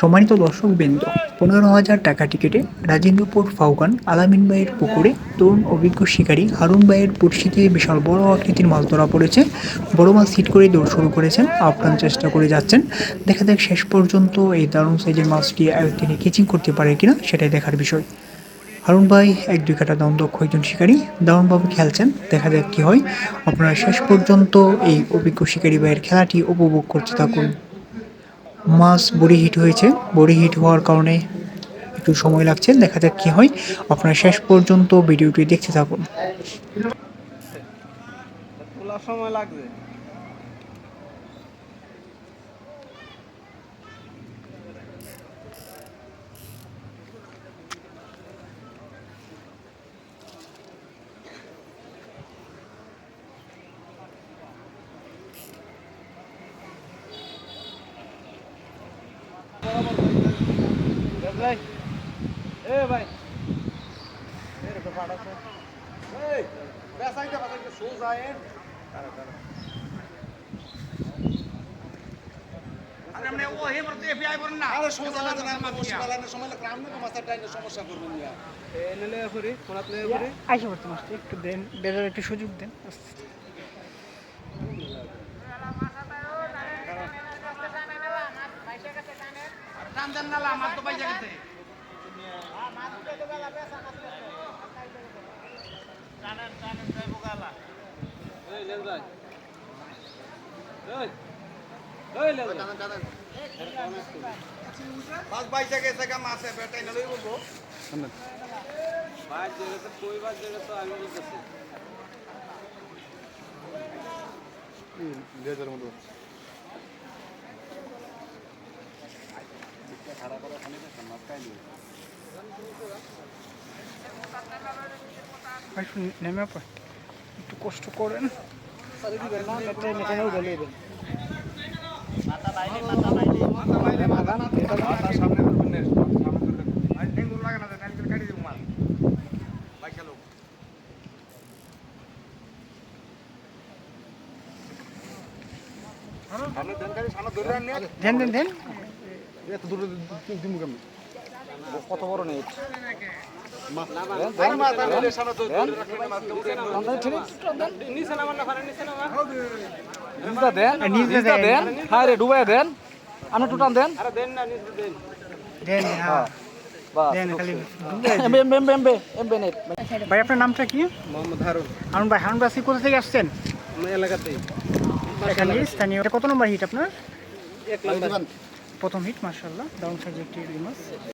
সম্মানিত দর্শক বৃন্দ পনেরো হাজার টাকা টিকিটে রাজেন্দ্রপুর ফাউকান আলামিন ভাইয়ের পুকুরে তরুণ অভিজ্ঞ শিকারী হারুন ভাইয়ের পরিস্থিতি বিশাল বড় আকৃতির মাছ ধরা পড়েছে। বড় মাছ হিট করে দৌড় শুরু করেছেন, আপ্রাণ চেষ্টা করে যাচ্ছেন। দেখা যাক শেষ পর্যন্ত এই দারুণ সাইজের মাছটি তিনি কিচিং করতে পারে কিনা সেটাই দেখার বিষয়। হারুন ভাই এক দুই কাটা দাম দক্ষ একজন শিকারী, দারুণভাবে খেলছেন, দেখা যাক কি হয়। আপনারা শেষ পর্যন্ত এই অভিজ্ঞ শিকারী ভাইয়ের খেলাটি উপভোগ করতে থাকুন। মাছ বড়ি হিট হয়েছে। বড়ি হিট হওয়ার কারণে একটু সময় লাগছে। দেখা যাক কী হয়। আপনারা শেষ পর্যন্ত ভিডিওটি দেখতে থাকুন। সময় লাগবে। ভাই। এ ভাই। এরকম ফাটাছে এই বেসাইতে বেসাইতে সোজা এন্ড আরে সোজা না। জানা আমরা বসে বেলানোর সময় আমরা তো টাইনে সমস্যা করবেন এ নিলে করি কোনাত নিলে করি আইসা পড়তে মাছটি একটু দেন বেরোর একটু সুযোগ দেন। এই লেল ভাই এই এই লেল বাস বাইসা গেছে কা মাছে বেটাই না লই বলব বাজ জেগে তো কই জেগে তো আমি বলতেছি লেজার মতো একটু নেমে পড় একটু কষ্ট করেন সামনে করবেন না সামনে করবেন আই টেঙ্গুল লাগে না টেঙ্গুল কাটি দিব মাল বাইক লোক সামনে দেন কাটি সামনে ধরে রান নিয়ে দেন দেন দেন। এত দূরে দিমু কেমন কত বড় নেট হ্যাঁ ডুবাই দেন আপনি টুটান দেন হ্যাঁ ভাই আপনার নামটা কি মোহাম্মদ হারুন হারুন ভাই হারুন ভাই কোথা থেকে আসছেন আমার এলাকাতেই এখানে স্থানীয় কত নম্বর হিট আপনার এক নাম্বার প্রথম হিট মার্শাল্লাহ দারুণ সাইজ একটি রুই মাছ